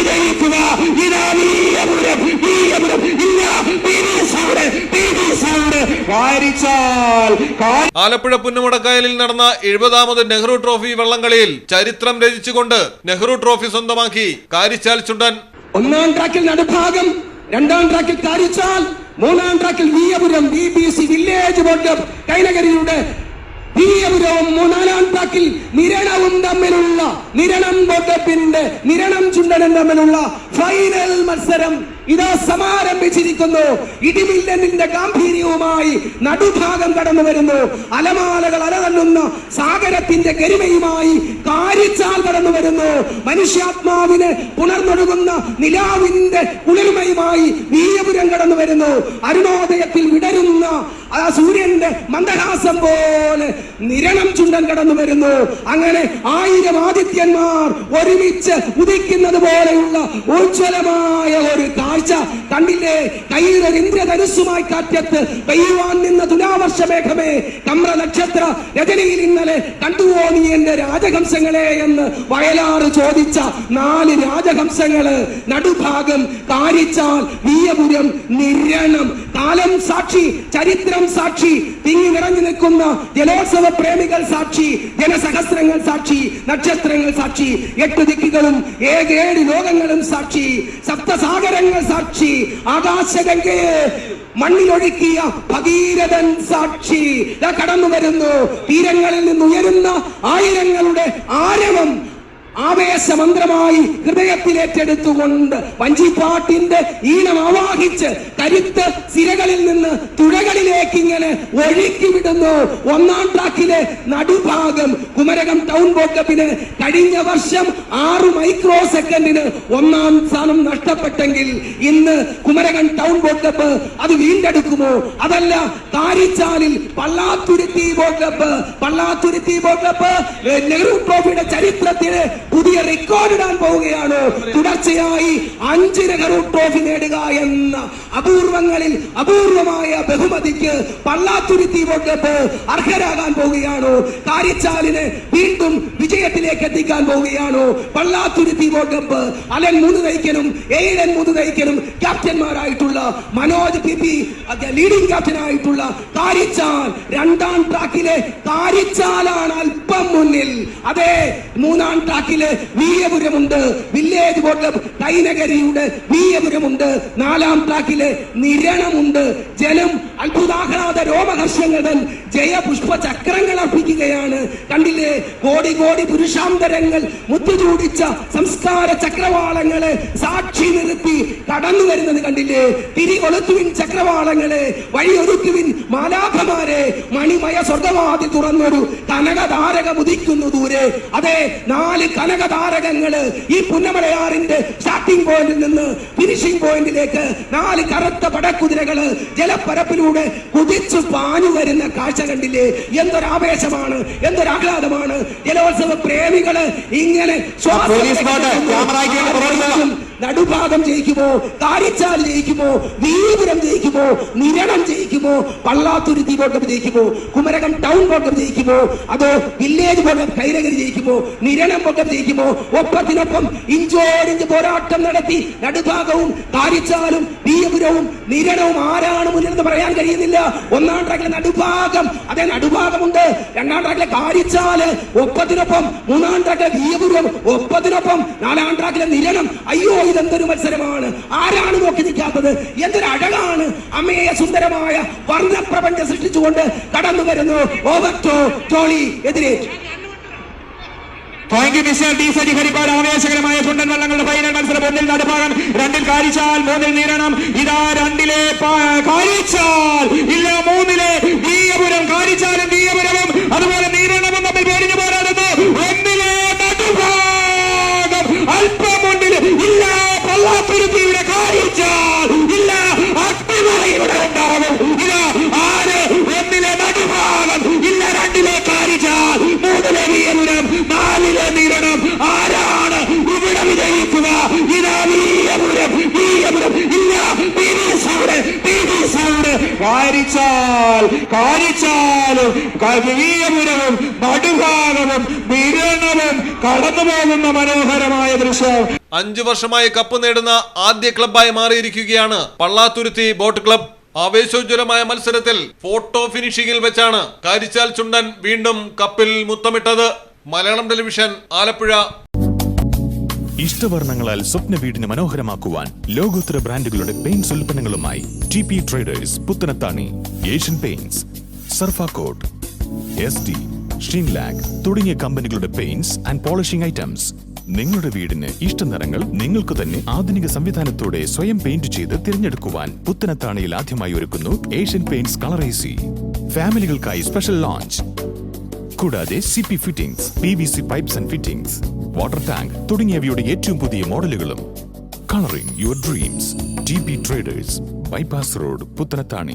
വിജയിക്കുക. ഇതാ വീയപുരം വീയപുരം ഇല്ല P V sound P V sound Karichal Alappuzha പുന്നമടക്കായലിൽ നടന്ന എഴുപതാമത് നെഹ്റു ട്രോഫി വള്ളംകളിയിൽ ചരിത്രം രചിച്ചുകൊണ്ട് നെഹ്റു ട്രോഫി സ്വന്തമാക്കി. കാരിച്ചാൽ ചുണ്ടൻ. ഒന്നാം ട്രാക്കിൽ നടുഭാഗം രണ്ടാം ട്രാക്കിൽ കാരിച്ചാൽ മൂന്നാം ട്രാക്കിൽ Veeyapuram B B C village board കൈനകരിയുടെ വീയപുരവും മൂന്നാലാം താക്കിൽ നിരണവും തമ്മിലുള്ള നിരണം ബോധപ്പിന്റെ നിരണം ചുണ്ടനും തമ്മിലുള്ള ഫൈനൽ മത്സരം ഇതാ സമാരംഭിച്ചിരിക്കുന്നു. ഇടിമില്ലനിന്റെ ഗാംഭീര്യവുമായി നടുഭാഗം കടന്നു വരുന്നു. അലമാലകൾ അലതല്ലുന്ന സാഗരത്തിന്റെ ഗരിമയുമായി കാരിച്ചാൽ കടന്നു വരുന്നു. മനുഷ്യാത്മാവിന് പുണർന്നൊഴുകുന്ന നിലാവിന്റെ കുളിർമയുമായി വീയപുരം കടന്നു വരുന്നു. അരുണോദയത്തിൽ വിടരുന്ന ആ സൂര്യന്റെ മന്ദഹാസം പോലെ നിരണം ചുണ്ടൻ കടന്നു വരുന്നു. അങ്ങനെ ആയിരം ആദിത്യന്മാർ ഒരുമിച്ച് ഉദിക്കുന്നത് പോലെയുള്ള ഉജ്ജ്വലമായ ഒരു കാഴ്ച കണ്ടില്ലേ? കയ്യിലൊരു ഇന്ദ്രധനുസുമായി കാറ്റത്ത് പെയ്യുവാൻ നിന്ന തുലാവർഷ മേഘമേ കമ്ര നക്ഷത്ര രജനിയിൽ ഇന്നലെ കണ്ടുവോ നീ എന്റെ രാജഹംസങ്ങളെ എന്ന് വയലാറ് ചോദിച്ച നാല് രാജഹംസങ്ങൾ നടുഭാഗം കാരിച്ചാൽ വീയപുരം നിരണം കാലം സാക്ഷി ചരിത്രം സാക്ഷി തിങ്ങി നിറഞ്ഞു നിൽക്കുന്ന ജലോത്സവ പ്രേമികൾ സാക്ഷി ജനസഹസ്രങ്ങൾ സാക്ഷി നക്ഷത്രങ്ങൾ സാക്ഷി എട്ട് ദിക്കുകളും ഏകേഴ് ലോകങ്ങളും സാക്ഷി സപ്തസാഗരങ്ങൾ സാക്ഷി ആകാശഗംഗയെ മണ്ണിലൊഴുക്കിയ ഭഗീരഥൻ സാക്ഷി. കടന്നു വരുന്നു തീരങ്ങളിൽ നിന്ന് ഉയരുന്ന ആയിരങ്ങളുടെ ആരവം ആവേശമന്ത്രമായി ഹൃദയത്തിലേറ്റെടുത്തുകൊണ്ട് വഞ്ചിപ്പാട്ടിന്റെ ഈണം ആവാഹിച്ച് കരുത്ത് സിരകളിൽ നിന്ന് തുഴകളിലേക്ക് ഇങ്ങനെ ഒഴുക്കി വിടുന്നു ഒന്നാം ട്രാക്കിലെ നടുഭാഗം കുമരകം ടൗൺ ബോക്കപ്പിന് കഴിഞ്ഞ വർഷം ആറ് മൈക്രോ സെക്കൻഡിന് ഒന്നാം സ്ഥാനം നഷ്ടപ്പെട്ടെങ്കിൽ ഇന്ന് കുമരകം ടൗൺ ബോക്കപ്പ് അത് വീണ്ടെടുക്കുമോ? അതല്ല കാരിച്ചാലിൽ പള്ളാത്തുരുത്തി ബോക്കപ്പ് പള്ളാത്തുരുത്തി ഏഹ്, നെഹ്റു ട്രോഫിയുടെ Caristra tiene പുതിയ റെക്കോർഡ് ഇടാൻ പോവുകയാണ്. തുടർച്ചയായി അഞ്ച് ട്രോഫി നേടുക എന്ന അപൂർവങ്ങളിൽ അപൂർവമായ ബഹുമതിക്ക് പള്ളാത്തുരുത്തി വോട്ടപ്പ് അർഹരാകാൻ പോവുകയാണ്. കാരിച്ചാലിന് വീണ്ടും വിജയത്തിലേക്ക് എത്തിക്കാൻ പോവുകയാണ്. പള്ളാത്തുരുത്തി വോട്ടപ്പ് അലൻ ഏഴൻ മൂന്ന് നയിക്കനും ക്യാപ്റ്റന്മാരായിട്ടുള്ള മനോജ് പി പി ലീഡിംഗ് ക്യാപ്റ്റനായിട്ടുള്ള കാരിച്ചാൽ രണ്ടാം ട്രാക്കിലെ കാരിച്ചാലാണ് അല്പം മുന്നിൽ. അതെ മൂന്നാം ട്രാക്കിൽ വീയപുരമുണ്ട് വില്ലേജ് ബോർഡ് കൈനഗരിയുടെ നീയപുരമുണ്ട് നാലാം ട്രാക്കിലെ നിരണമുണ്ട്. ജലം അത്ഭുതാഹ്ലാദ രോമഹർഷങ്ങൾ ജയപുഷ്പ ചക്രങ്ങൾ അർപ്പിക്കുകയാണ്. കണ്ടില്ലേ? കോടി കോടി പുരുഷാന്തരങ്ങൾ മുത്തുചൂടിച്ച സംസ്കാര ചക്രവാളങ്ങളെ സാക്ഷി നിർത്തി കടന്നു വരുന്നത് കണ്ടില്ലേ? തിരികൊളുത്തുവിൻ ചക്രവാളങ്ങളെ വഴിയൊരുക്കുവിൻ മാലാഖമാരെ മണിമയ സ്വർഗവാതി തുറന്നൊരു കനകതാരക മുതിക്കുന്നു ദൂരെ. അതെ നാല് കനകതാരകങ്ങൾ ഈ പുന്നമലയാറിന്റെ സ്റ്റാർട്ടിംഗ് പോയിന്റിൽ നിന്ന് ഫിനിഷിംഗ് പോയിന്റിലേക്ക് നാല് കറുത്ത പടക്കുതിരകൾ ജലപ്പരപ്പിലൂടെ കുതിച്ചു പാഞ്ഞു വരുന്ന കാഴ്ച കണ്ടില്ലേ? എന്തൊരാവേശമാണ് എന്തൊരാഹ്ലാദമാണ്. ജലോത്സവ പ്രേമികൾ ഇങ്ങനെ നടുഭാഗം ജയിക്കുമോ? കാരിച്ചാൽ ജയിക്കുമോ? നീപുരം ജയിക്കുമോ? നിരണം ജയിക്കുമോ? പള്ളാത്തുരുത്തി ബോട്ടം ജയിക്കുമോ? കുമരകം ടൗൺ ബോട്ടം ജയിക്കുമോ? അതോ വില്ലേജ് ബോട്ടം കൈരകരി ജയിക്കുമോ? നിരണം ബോട്ടം ജയിക്കുമോ? ഒപ്പത്തിനൊപ്പം ഇഞ്ചോടിഞ്ച് പോരാട്ടം നടത്തി നടുഭാഗവും കാരിച്ചാലും വീയപുരവും നിരണവും ആരാണ് മുന്നിലെന്ന് പറയാൻ കഴിയുന്നില്ല. ഒന്നാം ട്രാക്കിലെ നടുഭാഗം. അതെ നടുഭാഗമുണ്ട്. രണ്ടാം ട്രാക്കിലെ കാരിച്ചാൽ ഒപ്പത്തിനൊപ്പം. മൂന്നാം ട്രാക്കിലെ വീയപുരം ഒപ്പത്തിനൊപ്പം. നാലാം ട്രാക്കിലെ നിരണം. അയ്യോ ഇതെന്തൊരു മത്സരമാണ്? ആരാണ് നോക്കി നിൽക്കാത്തത്? എന്തൊരു അഴകാണ്? അമ്മയെ സുന്ദരമായ വർണപ്രപഞ്ചം സൃഷ്ടിച്ചുകൊണ്ട് കടന്നു വരുന്നു ഓവർ ടോ ടോളി എതിരെ. Thank mister T Saji Haripad ആവേശകരമായ ചുണ്ടൻ വള്ളങ്ങളുടെ ഫൈനൽ മത്സരം ഒന്നിൽ നടുഭാഗം രണ്ടിൽ കാരിച്ചാൽ മൂന്നിൽ നീരണം. ഇതാ രണ്ടിലെ കാരിച്ചാൽ. ഇല്ല മൂന്നിലെ വീയപുരം വിജയിക്കുക ഇതാ കാരിച്ചാൽ കാരിച്ചാലും നടുഭാഗവും വിരണവും കടന്നു പോകുന്ന മനോഹരമായ ദൃശ്യം. അഞ്ചു വർഷമായി കപ്പ് നേടുന്ന ആദ്യ ക്ലബായി മാറിയിരിക്കുകയാണ് പള്ളാത്തുരുത്തി ബോട്ട് ക്ലബ്. ആവേശോജ്വലമായ മത്സരത്തിൽ ഫോട്ടോ ഫിനിഷിംഗിൽ വെച്ചാണ് കാരിച്ചാൽ ചുണ്ടൻ വീണ്ടും കപ്പിൽ മുത്തമിട്ടത്. മലയാളം ടെലിവിഷൻ ആലപ്പുഴ. ഇഷ്ടവർണങ്ങളാൽ സ്വപ്ന വീടിന് മനോഹരമാക്കുവാൻ ലോകോത്തര ബ്രാൻഡുകളുടെ paints ഉൽപ്പന്നങ്ങളുമായി T P traders Puthanathani Asian Paints Surfacoat S D Sheenlac തുടങ്ങിയ കമ്പനികളുടെ പെയിന്റ്സ് ആൻഡ് പോളിഷിംഗ് ഐറ്റംസ്. നിങ്ങളുടെ വീടിന് ഇഷ്ട നിറങ്ങൾ നിങ്ങൾക്ക് തന്നെ ആധുനിക സംവിധാനത്തോടെ സ്വയം പെയിന്റ് ചെയ്ത് തിരഞ്ഞെടുക്കുവാൻ പുത്തനത്താണിയിൽ ആദ്യമായി ഒരുക്കുന്നു ഏഷ്യൻ പെയിന്റ്സ് കളറേസി ഫാമിലികൾക്കായി സ്പെഷ്യൽ ലോഞ്ച്. കൂടാതെ C P fittings P V C pipes and fittings water tank തുടങ്ങിയവയുടെ ഏറ്റവും പുതിയ മോഡലുകളും. Colouring your dreams T B traders bypass road Puthanathani.